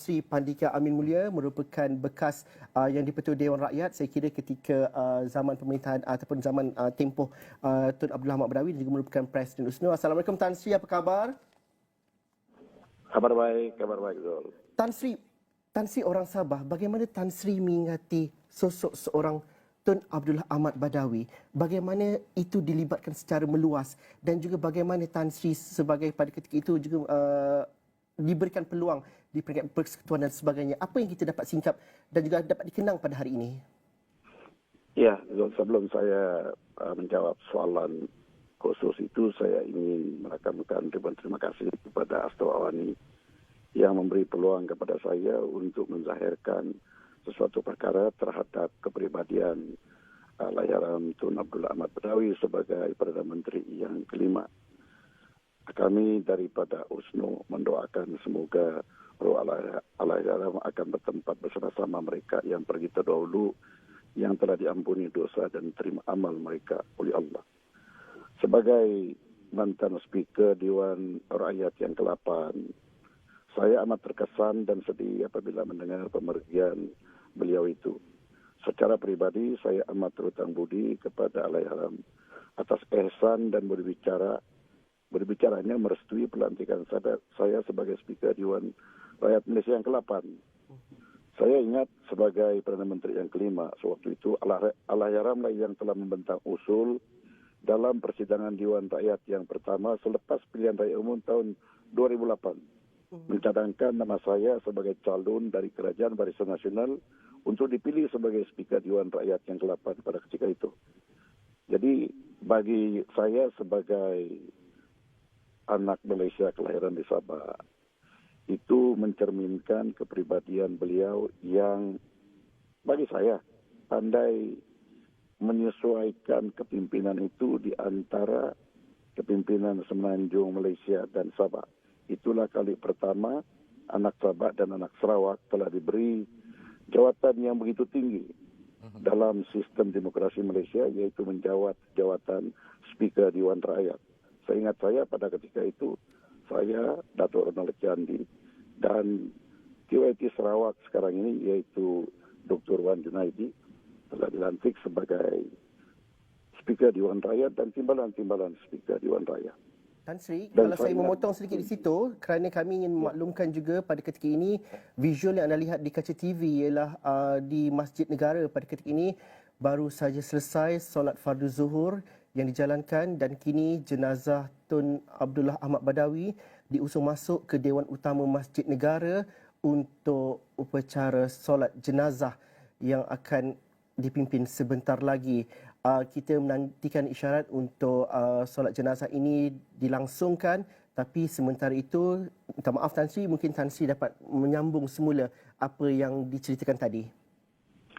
Sri Pandika Amin Mulia merupakan bekas uh, yang dipertua Dewan Rakyat saya kira ketika uh, zaman pemerintahan uh, ataupun zaman uh, tempoh uh, Tun Abdullah Ahmad Badawi dan juga merupakan Presiden USNO. Assalamualaikum Tan Sri, apa khabar? Kabar baik, kabar baik Zul. Tan Sri, Tan Sri orang Sabah, bagaimana Tan Sri mengingati sosok seorang Tun Abdullah Ahmad Badawi, bagaimana itu dilibatkan secara meluas dan juga bagaimana Tan Sri sebagai pada ketika itu juga uh, diberikan peluang di peringkat persekutuan dan sebagainya. Apa yang kita dapat singkap dan juga dapat dikenang pada hari ini? Ya, sebelum saya uh, menjawab soalan khusus itu, saya ingin merakamkan ribuan terima kasih kepada Asto Awani yang memberi peluang kepada saya untuk menzahirkan sesuatu perkara terhadap kepribadian Allahyarham Tun Abdullah Ahmad Badawi sebagai Perdana Menteri yang kelima. Kami daripada USNO mendoakan semoga roh Allahyarham akan bertempat bersama-sama mereka yang pergi terdahulu yang telah diampuni dosa dan terima amal mereka oleh Allah. Sebagai mantan speaker Dewan Rakyat yang ke-8, saya amat terkesan dan sedih apabila mendengar pemergian beliau itu. Secara pribadi, saya amat terutang budi kepada Allahyarham atas ehsan dan berbicara berbicaranya merestui pelantikan saya sebagai Speaker Dewan Rakyat Malaysia yang ke-8. Saya ingat sebagai Perdana Menteri yang kelima, sewaktu itu Allahyarham lah yang telah membentang usul dalam persidangan Dewan Rakyat yang pertama selepas pilihan raya umum tahun 2008 mencadangkan nama saya sebagai calon dari Kerajaan Barisan Nasional untuk dipilih sebagai Speaker Dewan Rakyat yang ke-8 pada ketika itu. Jadi bagi saya sebagai anak Malaysia kelahiran di Sabah, itu mencerminkan kepribadian beliau yang bagi saya pandai menyesuaikan kepimpinan itu di antara kepimpinan Semenanjung Malaysia dan Sabah itulah kali pertama anak Sabah dan anak Sarawak telah diberi jawatan yang begitu tinggi mhm. dalam sistem demokrasi Malaysia yaitu menjawat jawatan Speaker Dewan Rakyat. Saya ingat saya pada ketika itu saya Datuk Ronald Jandi dan TYT Sarawak sekarang ini yaitu Dr. Wan Junaidi telah dilantik sebagai Speaker Dewan Rakyat dan timbalan-timbalan Speaker Dewan Rakyat. Tan Sri, Dan kalau saya memotong sedikit di situ, kerana kami ingin memaklumkan juga pada ketika ini, visual yang anda lihat di kaca TV ialah uh, di Masjid Negara pada ketika ini baru saja selesai solat fardu zuhur yang dijalankan dan kini jenazah Tun Abdullah Ahmad Badawi diusung masuk ke Dewan Utama Masjid Negara untuk upacara solat jenazah yang akan dipimpin sebentar lagi. Uh, kita menantikan isyarat untuk uh, solat jenazah ini dilangsungkan. Tapi sementara itu minta maaf Tan Sri mungkin Tan Sri dapat menyambung semula apa yang diceritakan tadi.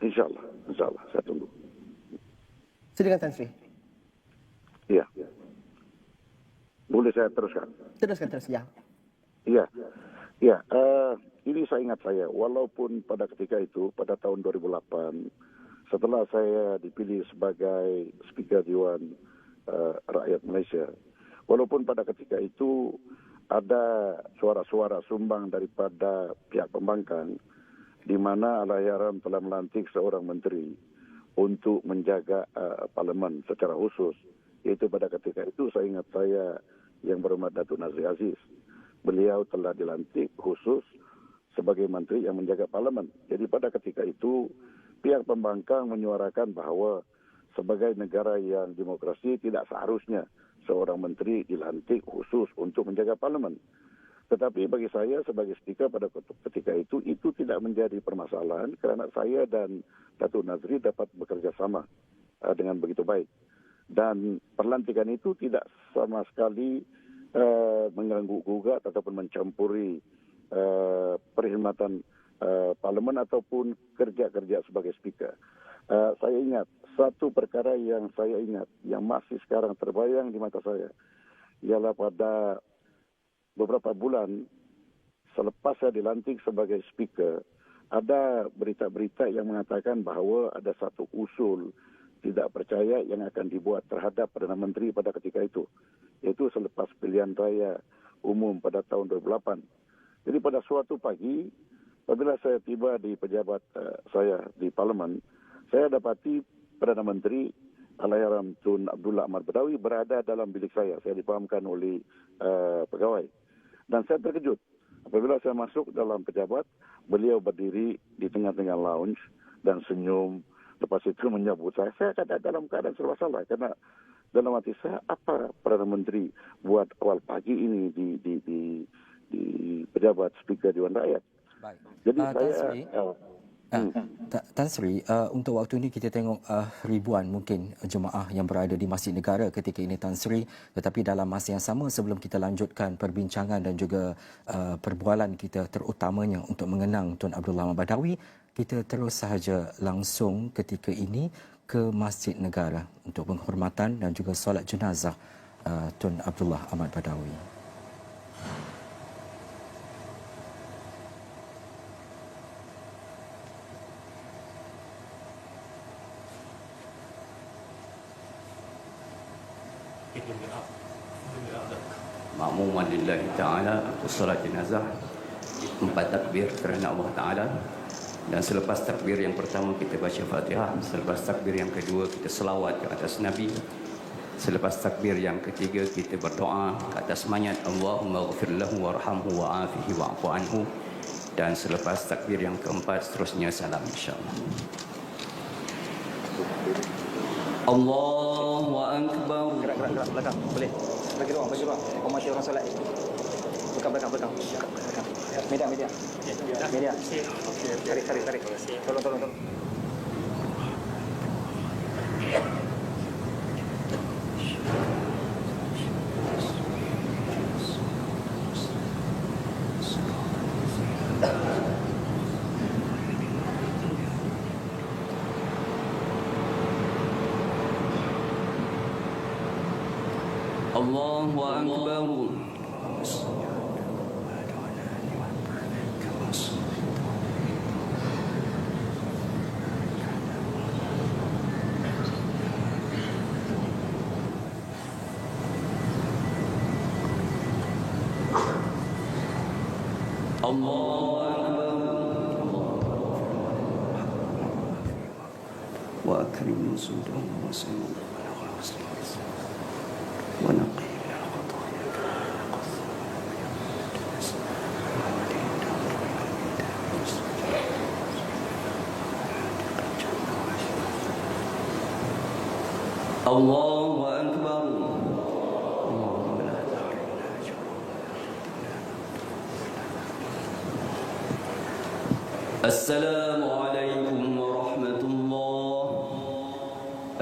Insyaallah insyaallah saya tunggu. Silakan Tan Sri ya boleh saya teruskan? Teruskan terus ya. Ya ya uh, ini saya ingat saya walaupun pada ketika itu pada tahun 2008 setelah saya dipilih sebagai Speaker Dewan uh, Rakyat Malaysia, walaupun pada ketika itu ada suara-suara sumbang daripada pihak pembangkang di mana Allahyarham telah melantik seorang menteri untuk menjaga uh, parlimen secara khusus. Itu pada ketika itu saya ingat saya yang berhormat Datuk Nazri Aziz. Beliau telah dilantik khusus sebagai menteri yang menjaga parlimen. Jadi pada ketika itu pihak pembangkang menyuarakan bahawa sebagai negara yang demokrasi tidak seharusnya seorang menteri dilantik khusus untuk menjaga parlimen. Tetapi bagi saya sebagai speaker pada ketika itu, itu tidak menjadi permasalahan kerana saya dan Datuk Nazri dapat bekerja sama uh, dengan begitu baik. Dan perlantikan itu tidak sama sekali uh, mengganggu gugat ataupun mencampuri uh, perkhidmatan uh, parlimen ataupun kerja-kerja sebagai speaker. Uh, saya ingat satu perkara yang saya ingat yang masih sekarang terbayang di mata saya ialah pada beberapa bulan selepas saya dilantik sebagai speaker ada berita-berita yang mengatakan bahawa ada satu usul tidak percaya yang akan dibuat terhadap Perdana Menteri pada ketika itu yaitu selepas pilihan raya umum pada tahun 2008. Jadi pada suatu pagi apabila saya tiba di pejabat uh, saya di parlimen, saya dapati Perdana Menteri Allahyarham Tun Abdullah Ahmad Badawi berada dalam bilik saya. Saya dipahamkan oleh uh, pegawai. Dan saya terkejut. Apabila saya masuk dalam pejabat, beliau berdiri di tengah-tengah lounge dan senyum. Lepas itu menyambut saya. Saya kata dalam keadaan serba salah. Karena dalam hati saya, apa Perdana Menteri buat awal pagi ini di di di, di pejabat Speaker Dewan Rakyat. Baik. Jadi Tan saya... Uh, Ta- Tan Sri, uh, untuk waktu ini kita tengok uh, ribuan mungkin jemaah yang berada di Masjid Negara ketika ini Tan Sri. Tetapi dalam masa yang sama sebelum kita lanjutkan perbincangan dan juga uh, perbualan kita terutamanya untuk mengenang Tun Abdullah Ahmad Badawi, kita terus sahaja langsung ketika ini ke Masjid Negara untuk penghormatan dan juga solat jenazah uh, Tun Abdullah Ahmad Badawi. makmuman lillahi ta'ala untuk solat jenazah empat takbir kerana Allah Ta'ala dan selepas takbir yang pertama kita baca fatihah selepas takbir yang kedua kita selawat ke atas Nabi selepas takbir yang ketiga kita berdoa ke atas mayat Allahumma ghafir lahu warhamhu wa'afihi wa'afu anhu dan selepas takbir yang keempat seterusnya salam insyaAllah Allahu Akbar Gerak, gerak, gerak. Belakang. Boleh. Bagi ruang, bagi ruang. Hormati orang solat. Belakang, belakang, belakang. belakang. Media, media. Media. Tarik, tarik, tarik. Tolong, tolong, tolong. Allahu Akbar الله وأكرم نزولهم وسلم على المسلمين ونقي من الله السلام عليكم ورحمة الله.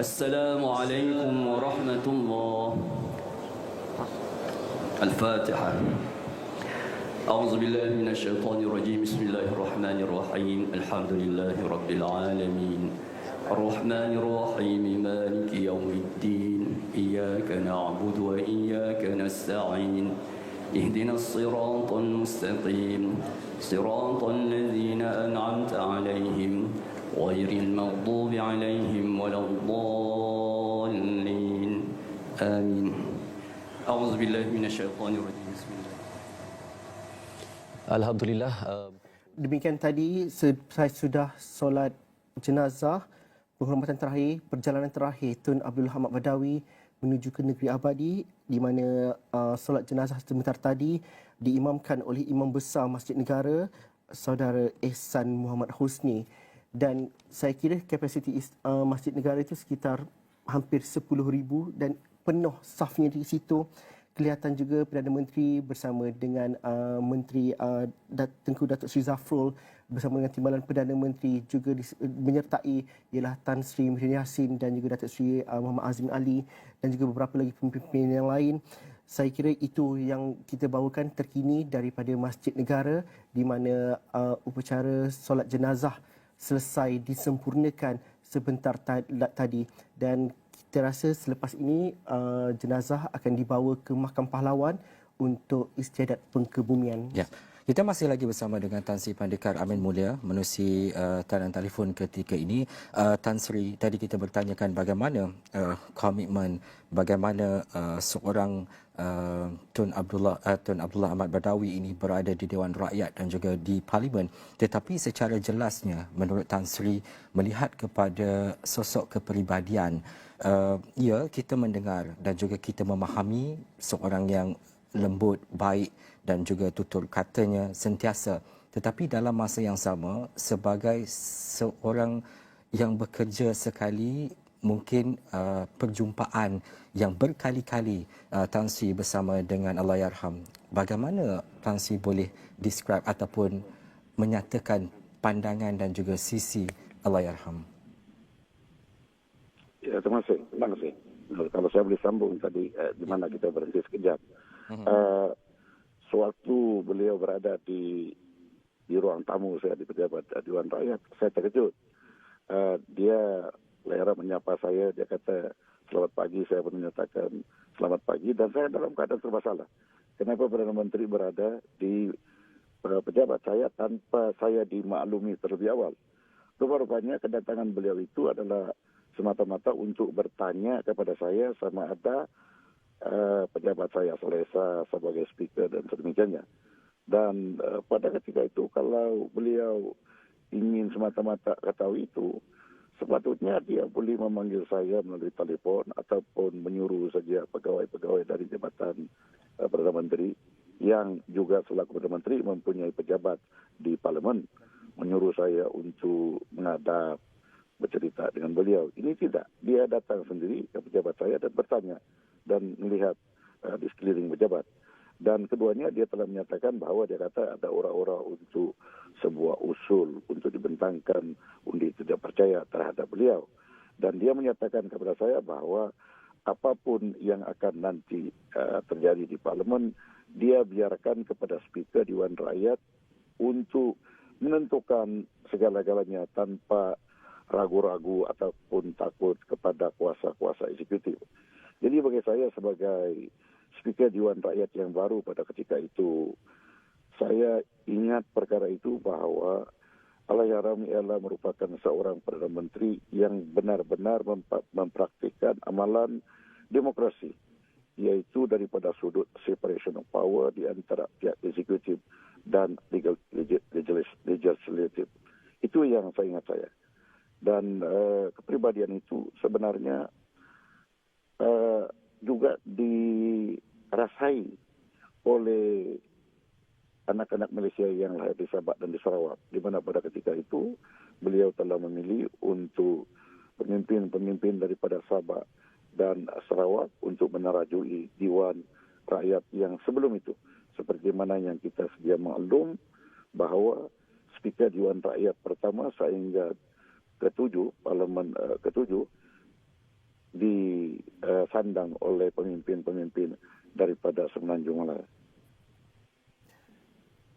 السلام عليكم ورحمة الله. الفاتحة. أعوذ بالله من الشيطان الرجيم. بسم الله الرحمن الرحيم. الحمد لله رب العالمين. الرحمن الرحيم مالك يوم الدين. إياك نعبد وإياك نستعين. اهدنا الصراط المستقيم صراط الذين أنعمت عليهم غير المغضوب عليهم ولا الضالين آمين أعوذ بالله من الشيطان الرجيم بسم الله Alhamdulillah uh, Demikian tadi se- saya sudah solat jenazah penghormatan terakhir perjalanan terakhir Tun Abdul Hamid Badawi menuju ke negeri abadi di mana uh, solat jenazah sebentar tadi diimamkan oleh Imam Besar Masjid Negara Saudara Ehsan Muhammad Husni. Dan saya kira kapasiti uh, Masjid Negara itu sekitar hampir 10,000 dan penuh safnya di situ kelihatan juga Perdana Menteri bersama dengan uh, Menteri uh, Dat- Tengku Datuk Sri Zafrul bersama dengan Timbalan Perdana Menteri juga dis- menyertai ialah Tan Sri Muhyiddin Yassin dan juga Datuk Sri uh, Muhammad Azmin Ali dan juga beberapa lagi pemimpin yang lain. Saya kira itu yang kita bawakan terkini daripada Masjid Negara di mana uh, upacara solat jenazah selesai disempurnakan sebentar ta- tadi dan kita rasa selepas ini uh, jenazah akan dibawa ke Makam Pahlawan untuk istiadat pengkebumian. Ya. Kita masih lagi bersama dengan Tan Sri Pandekar Amin Mulia menerusi uh, talian telefon ketika ini. Uh, Tan Sri, tadi kita bertanyakan bagaimana uh, komitmen, bagaimana uh, seorang uh, Tun Abdullah uh, Tun Abdullah Ahmad Badawi ini berada di Dewan Rakyat dan juga di Parlimen. Tetapi secara jelasnya menurut Tan Sri melihat kepada sosok kepribadian uh, ya kita mendengar dan juga kita memahami seorang yang lembut, baik dan juga tutur katanya sentiasa. Tetapi dalam masa yang sama, sebagai seorang yang bekerja sekali, mungkin uh, perjumpaan yang berkali-kali uh, Tan Sri bersama dengan Allahyarham. Bagaimana Tan Sri boleh describe ataupun menyatakan pandangan dan juga sisi Allahyarham? Ya, terima kasih. Terima kasih. Kalau saya boleh sambung tadi, eh, di mana kita berhenti sekejap. Uh, sewaktu beliau berada di di ruang tamu saya di pejabat uh, Dewan Rakyat, saya terkejut. Uh, dia lera menyapa saya, dia kata selamat pagi, saya pun menyatakan selamat pagi dan saya dalam keadaan serba salah. Kenapa Perdana Menteri berada di uh, pejabat saya tanpa saya dimaklumi terlebih awal? Rupa-rupanya kedatangan beliau itu adalah semata-mata untuk bertanya kepada saya sama ada uh, pejabat saya selesa sebagai speaker dan sedemikiannya. Dan uh, pada ketika itu kalau beliau ingin semata-mata ketahui itu, sepatutnya dia boleh memanggil saya melalui telefon ataupun menyuruh saja pegawai-pegawai dari jabatan uh, Perdana Menteri yang juga selaku Perdana Menteri mempunyai pejabat di Parlimen menyuruh saya untuk menghadap bercerita dengan beliau. Ini tidak. Dia datang sendiri ke pejabat saya dan bertanya dan melihat uh, di sekeliling pejabat. Dan keduanya dia telah menyatakan bahawa dia kata ada orang-orang untuk sebuah usul untuk dibentangkan undi tidak percaya terhadap beliau. Dan dia menyatakan kepada saya bahawa apapun yang akan nanti uh, terjadi di parlimen, dia biarkan kepada speaker Dewan Rakyat untuk menentukan segala-galanya tanpa ragu-ragu ataupun takut kepada kuasa-kuasa eksekutif. Jadi bagi saya sebagai speaker Dewan Rakyat yang baru pada ketika itu, saya ingat perkara itu bahawa Allahyarham ialah merupakan seorang Perdana Menteri yang benar-benar mempraktikkan amalan demokrasi iaitu daripada sudut separation of power di antara pihak eksekutif dan legal, legislative. Itu yang saya ingat saya dan uh, kepribadian itu sebenarnya uh, juga dirasai oleh anak-anak Malaysia yang lahir di Sabah dan di Sarawak. Di mana pada ketika itu beliau telah memilih untuk pemimpin-pemimpin daripada Sabah dan Sarawak untuk menerajui Dewan Rakyat yang sebelum itu. Seperti mana yang kita sedia maklum bahawa Speaker Dewan Rakyat pertama sehingga ketujuh, parlimen uh, ketujuh disandang uh, oleh pemimpin-pemimpin daripada Semenanjung Malaya.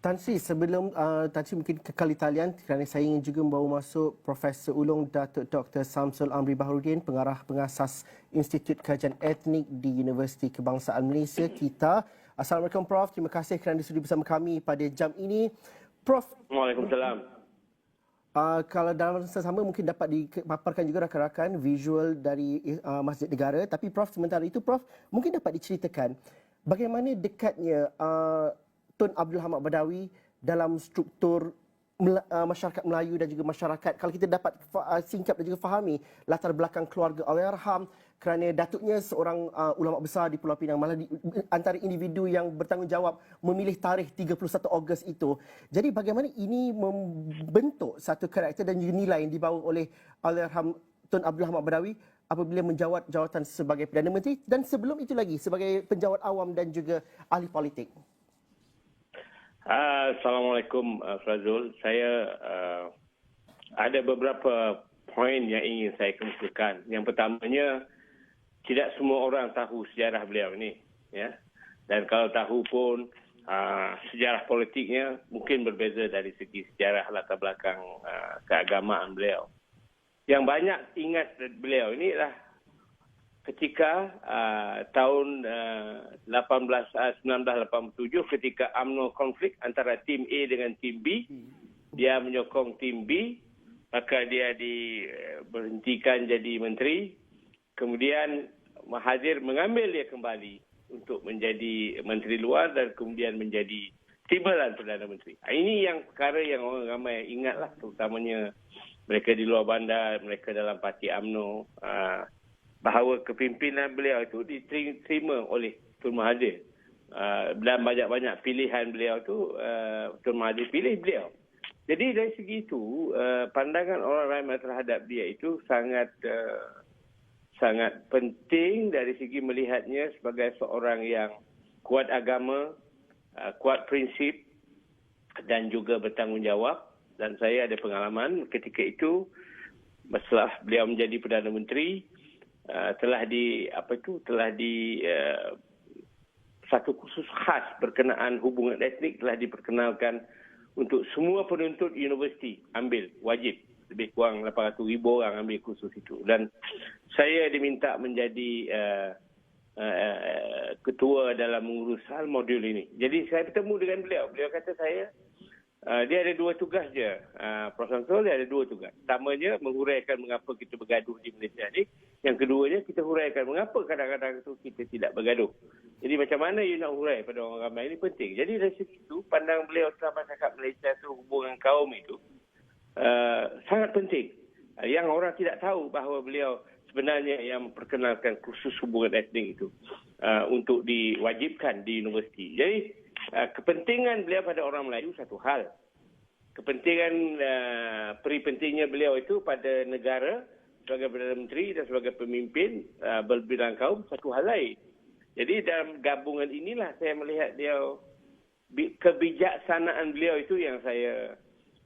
Tan Sri, sebelum uh, Tan Sri mungkin ke kali talian kerana saya ingin juga membawa masuk Profesor Ulung Datuk Dr. Samsul Amri Baharudin, pengarah pengasas Institut Kajian Etnik di Universiti Kebangsaan Malaysia kita. Assalamualaikum Prof, terima kasih kerana sudi bersama kami pada jam ini. Prof. Waalaikumsalam. Uh, kalau dalam masa sama mungkin dapat dipaparkan juga rakan-rakan visual dari uh, Masjid Negara. Tapi Prof sementara itu Prof mungkin dapat diceritakan bagaimana dekatnya uh, Tun Abdul Hamid Badawi dalam struktur masyarakat Melayu dan juga masyarakat. Kalau kita dapat singkap dan juga fahami latar belakang keluarga Allahyarham kerana datuknya seorang uh, ulama besar di Pulau Pinang malah di, antara individu yang bertanggungjawab memilih tarikh 31 Ogos itu. Jadi bagaimana ini membentuk satu karakter dan nilai yang dibawa oleh Allahyarham Tun Abdul Hamid Badawi apabila menjawat jawatan sebagai Perdana Menteri dan sebelum itu lagi sebagai penjawat awam dan juga ahli politik. Assalamualaikum uh, Frazul. Saya uh, ada beberapa poin yang ingin saya kemukakan. Yang pertamanya tidak semua orang tahu sejarah beliau ini ya. Dan kalau tahu pun uh, sejarah politiknya mungkin berbeza dari segi sejarah latar belakang uh, keagamaan beliau. Yang banyak ingat beliau ini adalah ketika uh, tahun uh, 18 uh, 1987 ketika UMNO konflik antara tim A dengan tim B. Dia menyokong tim B maka dia diberhentikan jadi menteri kemudian Mahathir mengambil dia kembali untuk menjadi menteri luar dan kemudian menjadi timbalan Perdana Menteri. Ah, Ini yang perkara yang orang ramai ingatlah terutamanya mereka di luar bandar, mereka dalam parti UMNO ah, bahawa kepimpinan beliau itu diterima oleh Tun Mahathir. Ah, dan banyak-banyak pilihan beliau tu ah, Tun Mahathir pilih beliau. Jadi dari segi itu pandangan orang ramai terhadap dia itu sangat sangat penting dari segi melihatnya sebagai seorang yang kuat agama, uh, kuat prinsip dan juga bertanggungjawab. Dan saya ada pengalaman ketika itu setelah beliau menjadi perdana menteri uh, telah di apa itu telah di uh, satu khusus khas berkenaan hubungan etnik telah diperkenalkan untuk semua penuntut universiti. Ambil wajib lebih kurang 800 ribu orang ambil kursus itu dan saya diminta menjadi uh, uh, ketua dalam mengurus hal modul ini. Jadi saya bertemu dengan beliau. Beliau kata saya uh, dia ada dua tugas je. Uh, Prof. Samsul dia ada dua tugas. Pertamanya menghuraikan mengapa kita bergaduh di Malaysia ini. Yang keduanya kita huraikan mengapa kadang-kadang itu kita tidak bergaduh. Jadi macam mana you nak hurai pada orang ramai ini penting. Jadi dari situ pandang beliau tentang masyarakat Malaysia itu hubungan kaum itu uh, sangat penting. Uh, yang orang tidak tahu bahawa beliau sebenarnya yang memperkenalkan kursus hubungan etnik itu uh, untuk diwajibkan di universiti. Jadi uh, kepentingan beliau pada orang Melayu satu hal. Kepentingan uh, peri pentingnya beliau itu pada negara sebagai Perdana Menteri dan sebagai pemimpin uh, berbidang kaum satu hal lain. Jadi dalam gabungan inilah saya melihat dia kebijaksanaan beliau itu yang saya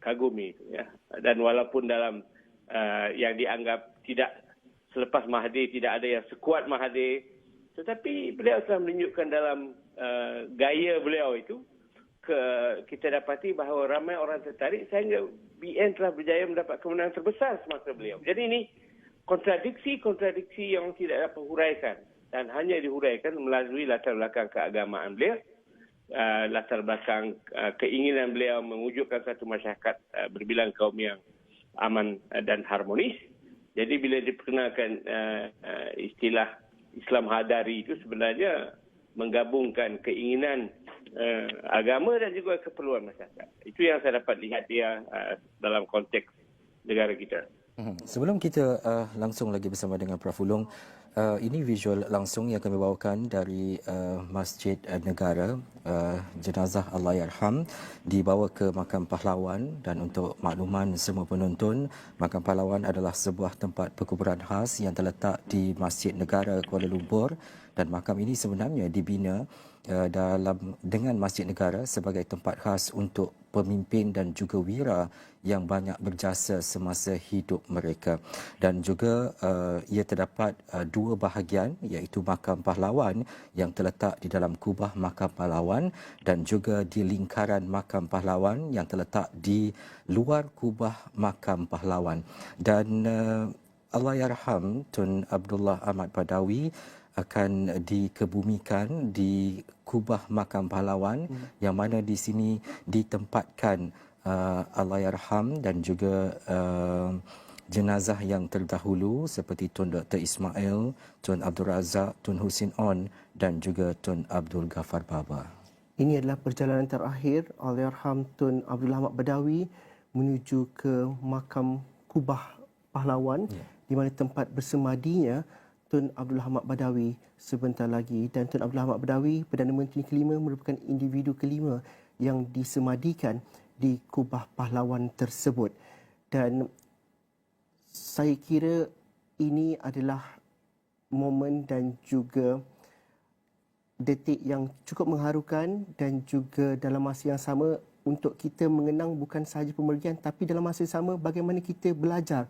kagumi ya. Dan walaupun dalam uh, yang dianggap tidak selepas Mahathir tidak ada yang sekuat Mahathir tetapi beliau telah menunjukkan dalam uh, gaya beliau itu ke kita dapati bahawa ramai orang tertarik sehingga BN telah berjaya mendapat kemenangan terbesar semasa beliau. Jadi ini kontradiksi-kontradiksi yang tidak dapat huraikan dan hanya dihuraikan melalui latar belakang keagamaan beliau uh, latar belakang uh, keinginan beliau mewujudkan satu masyarakat uh, berbilang kaum yang aman uh, dan harmonis. Jadi bila diperkenalkan uh, uh, istilah Islam Hadari itu sebenarnya menggabungkan keinginan uh, agama dan juga keperluan masyarakat. Itu yang saya dapat lihat dia uh, dalam konteks negara kita. Hmm. Sebelum kita uh, langsung lagi bersama dengan Prof. Ulung, uh, ini visual langsung yang kami bawakan dari uh, Masjid uh, Negara. Uh, jenazah Allahyarham dibawa ke Makam Pahlawan dan untuk makluman semua penonton, Makam Pahlawan adalah sebuah tempat perkuburan khas yang terletak di Masjid Negara Kuala Lumpur dan makam ini sebenarnya dibina uh, dalam dengan Masjid Negara sebagai tempat khas untuk pemimpin dan juga wira yang banyak berjasa semasa hidup mereka. Dan juga uh, ia terdapat uh, dua bahagian iaitu makam pahlawan yang terletak di dalam kubah makam pahlawan dan juga di lingkaran makam pahlawan yang terletak di luar kubah makam pahlawan. Dan uh, Allahyarham Tun Abdullah Ahmad Badawi akan dikebumikan di kubah makam pahlawan hmm. yang mana di sini ditempatkan uh, Allahyarham dan juga uh, jenazah yang terdahulu seperti Tun Dr. Ismail, Tun Abdul Razak, Tun Husin On dan juga Tun Abdul Ghaffar Baba. Ini adalah perjalanan terakhir Allahyarham Tun Abdul Ahmad Badawi menuju ke makam kubah pahlawan yeah. di mana tempat bersemadinya Tun Abdul Hamid Badawi sebentar lagi. Dan Tun Abdul Hamid Badawi Perdana Menteri kelima merupakan individu kelima yang disemadikan di kubah pahlawan tersebut. Dan saya kira ini adalah momen dan juga detik yang cukup mengharukan dan juga dalam masa yang sama untuk kita mengenang bukan sahaja pemergian tapi dalam masa yang sama bagaimana kita belajar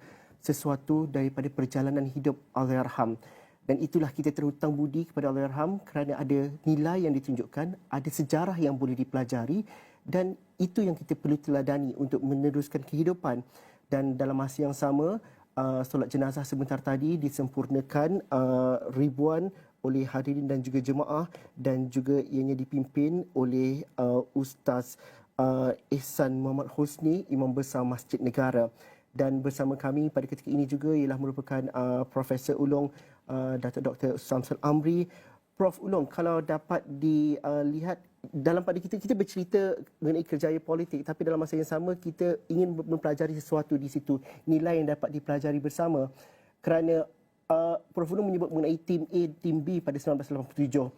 sesuatu daripada perjalanan hidup Allahyarham. Dan itulah kita terhutang budi kepada Allahyarham kerana ada nilai yang ditunjukkan, ada sejarah yang boleh dipelajari dan itu yang kita perlu teladani untuk meneruskan kehidupan. Dan dalam masa yang sama, uh, solat jenazah sebentar tadi disempurnakan uh, ribuan oleh hadirin dan juga jemaah dan juga ianya dipimpin oleh uh, Ustaz uh, Ihsan Muhammad Husni, Imam Besar Masjid Negara. Dan bersama kami pada ketika ini juga ialah merupakan uh, Profesor Ulong uh, Datuk Dr. Samsul Amri. Prof Ulong, kalau dapat dilihat dalam pada kita kita bercerita mengenai kerjaya politik tapi dalam masa yang sama kita ingin mempelajari sesuatu di situ nilai yang dapat dipelajari bersama kerana uh, Prof Ulong menyebut mengenai tim A, tim B pada 1987.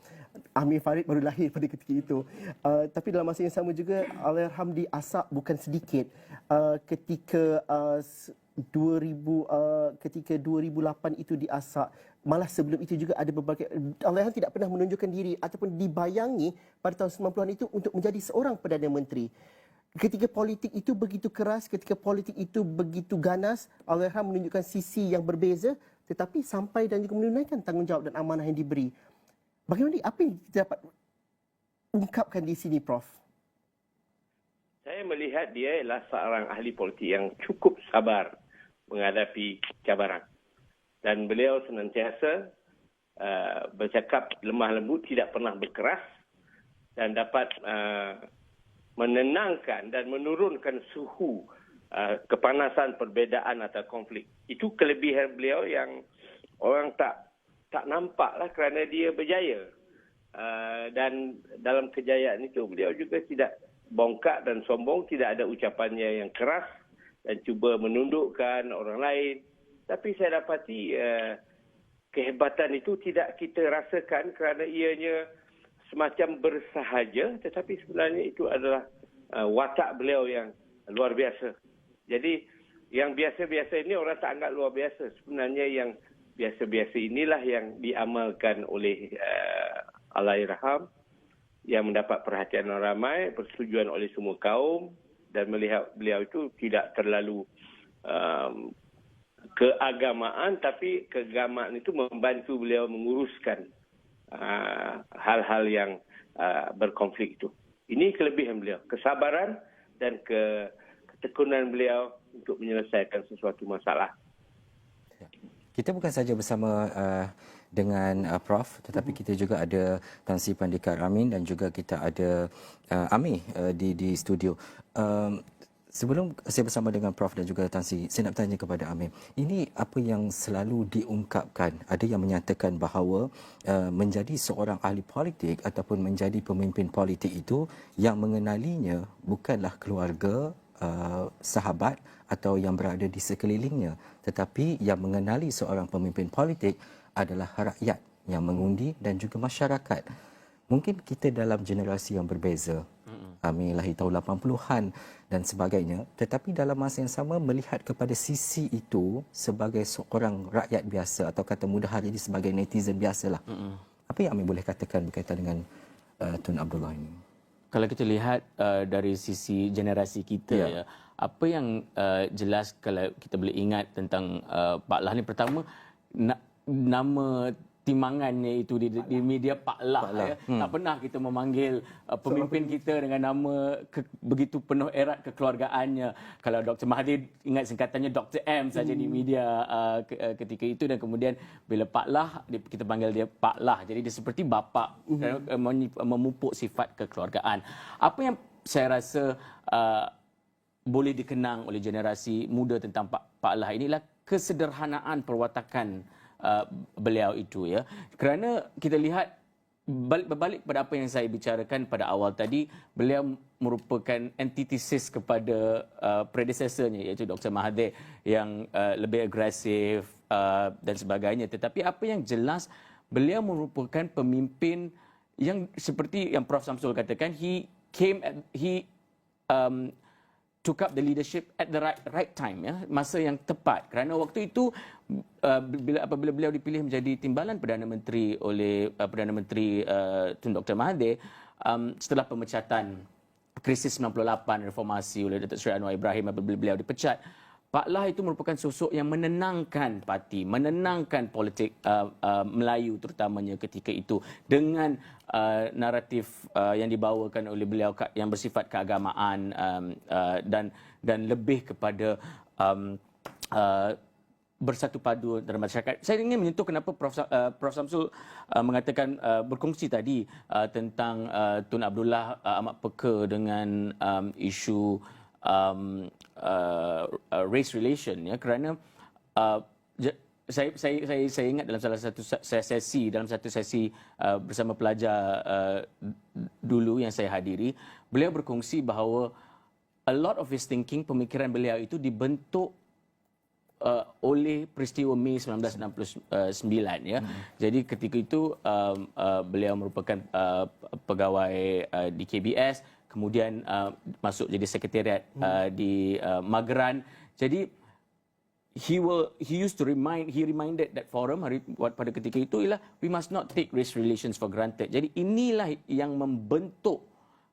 Amir Farid baru lahir pada ketika itu. Uh, tapi dalam masa yang sama juga Allahyarham diasap bukan sedikit uh, ketika uh, 2000 uh, ketika 2008 itu diasap malah sebelum itu juga ada berbagai Allahyarham tidak pernah menunjukkan diri ataupun dibayangi pada tahun 90-an itu untuk menjadi seorang Perdana Menteri. Ketika politik itu begitu keras, ketika politik itu begitu ganas, Allahyarham menunjukkan sisi yang berbeza tetapi sampai dan juga menunaikan tanggungjawab dan amanah yang diberi. Bagaimana apa yang kita dapat ungkapkan di sini Prof? Saya melihat dia adalah seorang ahli politik yang cukup sabar menghadapi cabaran. Dan beliau senantiasa uh, bercakap lemah lembut, tidak pernah berkeras dan dapat uh, menenangkan dan menurunkan suhu uh, kepanasan perbezaan atau konflik. Itu kelebihan beliau yang orang tak tak nampaklah kerana dia berjaya. Uh, dan dalam kejayaan itu beliau juga tidak bongkak dan sombong, tidak ada ucapannya yang keras dan cuba menundukkan orang lain. Tapi saya dapati uh, kehebatan itu tidak kita rasakan kerana ianya semacam bersahaja tetapi sebenarnya itu adalah uh, watak beliau yang luar biasa. Jadi yang biasa-biasa ini orang tak anggap luar biasa. Sebenarnya yang biasa-biasa inilah yang diamalkan oleh uh, Allahyarham yang mendapat perhatian orang ramai, persetujuan oleh semua kaum dan melihat beliau itu tidak terlalu um, keagamaan tapi keagamaan itu membantu beliau menguruskan uh, hal-hal yang uh, berkonflik itu. Ini kelebihan beliau, kesabaran dan ke ketekunan beliau untuk menyelesaikan sesuatu masalah. Kita bukan saja bersama uh, dengan uh, Prof tetapi kita juga ada Tan Sri Pandikar Amin dan juga kita ada uh, Ami uh, di di studio. Um, sebelum saya bersama dengan Prof dan juga Tan Sri, saya nak tanya kepada Amin. Ini apa yang selalu diungkapkan? Ada yang menyatakan bahawa uh, menjadi seorang ahli politik ataupun menjadi pemimpin politik itu yang mengenalinya bukanlah keluarga, uh, sahabat atau yang berada di sekelilingnya tetapi yang mengenali seorang pemimpin politik adalah rakyat yang mengundi dan juga masyarakat. Mungkin kita dalam generasi yang berbeza. Kami lahir tahun 80-an dan sebagainya. Tetapi dalam masa yang sama melihat kepada sisi itu sebagai seorang rakyat biasa atau kata mudah hari ini sebagai netizen biasalah. Mm-hmm. Apa yang kami boleh katakan berkaitan dengan uh, Tun Abdullah ini? Kalau kita lihat uh, dari sisi generasi kita yeah. ya, apa yang uh, jelas kalau kita boleh ingat tentang uh, Pak Lah ni pertama na- nama timangannya itu di, di media Pak Lah. Pak Lah. Ya. Hmm. Tak pernah kita memanggil uh, pemimpin kita dengan nama ke, begitu penuh erat kekeluargaannya. Kalau Dr. Mahathir ingat singkatannya Dr. M saja hmm. di media uh, ke, uh, ketika itu dan kemudian bila Pak Lah kita panggil dia Pak Lah. Jadi dia seperti bapa hmm. uh, memupuk sifat kekeluargaan. Apa yang saya rasa uh, boleh dikenang oleh generasi muda tentang Pak Pak Lah inilah kesederhanaan perwatakan uh, beliau itu ya. Kerana kita lihat balik berbalik pada apa yang saya bicarakan pada awal tadi, beliau merupakan antitesis kepada uh, predecessornya iaitu Dr. Mahathir yang uh, lebih agresif uh, dan sebagainya. Tetapi apa yang jelas beliau merupakan pemimpin yang seperti yang Prof Samsul katakan he came at, he um, took up the leadership at the right right time ya masa yang tepat. Kerana waktu itu uh, bila apabila beliau dipilih menjadi timbalan perdana menteri oleh uh, perdana menteri uh, Tun Dr Mahathir um, setelah pemecatan krisis 98 reformasi oleh Datuk Seri Anwar Ibrahim apabila beliau dipecat Pak Lah itu merupakan sosok yang menenangkan parti, menenangkan politik uh, uh, Melayu terutamanya ketika itu. Dengan uh, naratif uh, yang dibawakan oleh beliau yang bersifat keagamaan um, uh, dan dan lebih kepada um, uh, bersatu padu dalam masyarakat. Saya ingin menyentuh kenapa Prof. Uh, Prof. Samsul uh, mengatakan uh, berkongsi tadi uh, tentang uh, Tun Abdullah uh, amat peka dengan um, isu um, uh, uh, race relation ya kerana uh, saya, saya saya saya ingat dalam salah satu se- sesi dalam satu sesi uh, bersama pelajar uh, dulu yang saya hadiri beliau berkongsi bahawa a lot of his thinking pemikiran beliau itu dibentuk uh, oleh peristiwa Mei 1969 ya. Hmm. Jadi ketika itu um, uh, beliau merupakan uh, pegawai uh, di KBS kemudian uh, masuk jadi sekretariat hmm. uh, di uh, Mageran. Jadi he will he used to remind he reminded that forum hari pada ketika itu ialah we must not take race relations for granted. Jadi inilah yang membentuk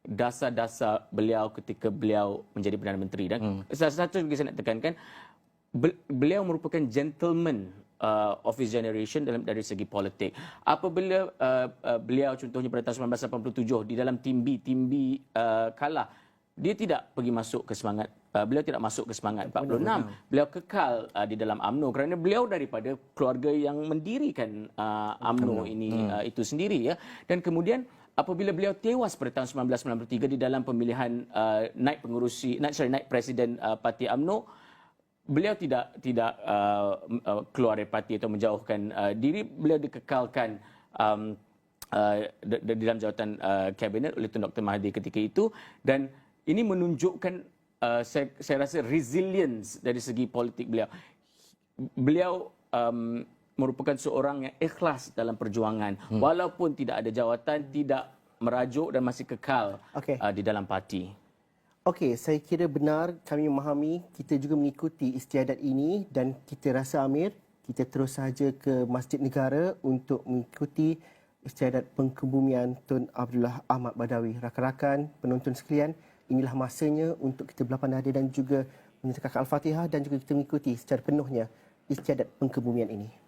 dasar-dasar beliau ketika beliau menjadi Perdana Menteri dan hmm. satu yang saya nak tekankan be- beliau merupakan gentleman uh, of his generation dalam dari segi politik. Apabila uh, uh, beliau contohnya pada tahun 1987 di dalam tim B, tim B uh, kalah, dia tidak pergi masuk ke semangat uh, beliau tidak masuk ke semangat 46. Beliau kekal uh, di dalam AMNO kerana beliau daripada keluarga yang mendirikan uh, AMNO ini uh, itu sendiri ya. Dan kemudian apabila beliau tewas pada tahun 1993 di dalam pemilihan uh, naik pengurusi naik sorry naik presiden uh, parti AMNO beliau tidak tidak uh, uh, keluar dari parti atau menjauhkan uh, diri. Beliau dikekalkan um, uh, di dalam jawatan uh, kabinet oleh Tun Dr Mahathir ketika itu. Dan ini menunjukkan uh, saya, saya rasa resilience dari segi politik beliau beliau um, merupakan seorang yang ikhlas dalam perjuangan hmm. walaupun tidak ada jawatan tidak merajuk dan masih kekal Okey. uh, di dalam parti Okey, saya kira benar kami memahami kita juga mengikuti istiadat ini dan kita rasa Amir, kita terus saja ke Masjid Negara untuk mengikuti istiadat pengkebumian Tun Abdullah Ahmad Badawi. Rakan-rakan, penonton sekalian, inilah masanya untuk kita berlapan dada dan juga menyatakan Al-Fatihah dan juga kita mengikuti secara penuhnya istiadat pengkebumian ini.